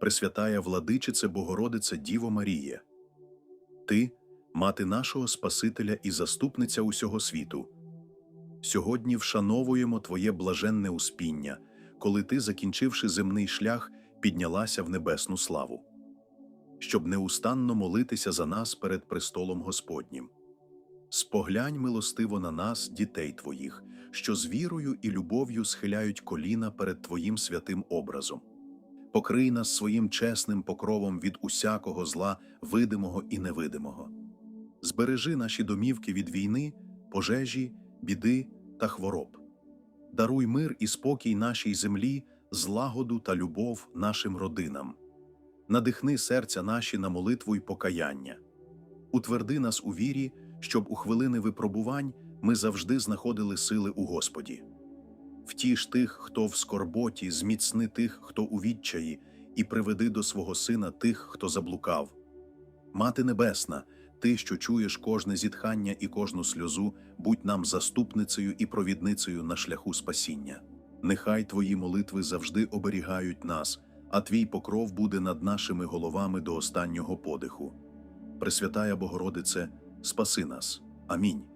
Пресвятая владичице Богородице Діво Маріє. Ти, мати нашого Спасителя і заступниця усього світу. Сьогодні вшановуємо Твоє блаженне успіння, коли ти, закінчивши земний шлях, піднялася в небесну славу, щоб неустанно молитися за нас перед престолом Господнім. Споглянь милостиво на нас, дітей Твоїх, що з вірою і любов'ю схиляють коліна перед Твоїм святим образом. Покрий нас своїм чесним покровом від усякого зла, видимого і невидимого. Збережи наші домівки від війни, пожежі, біди та хвороб. Даруй мир і спокій нашій землі, злагоду та любов нашим родинам. Надихни серця наші на молитву й покаяння. Утверди нас у вірі, щоб у хвилини випробувань ми завжди знаходили сили у Господі. Втіш тих, хто в скорботі, зміцни тих, хто у відчаї, і приведи до свого сина тих, хто заблукав. Мати Небесна, ти, що чуєш кожне зітхання і кожну сльозу, будь нам заступницею і провідницею на шляху спасіння. Нехай твої молитви завжди оберігають нас, а твій покров буде над нашими головами до останнього подиху. Пресвятая Богородице, спаси нас. Амінь.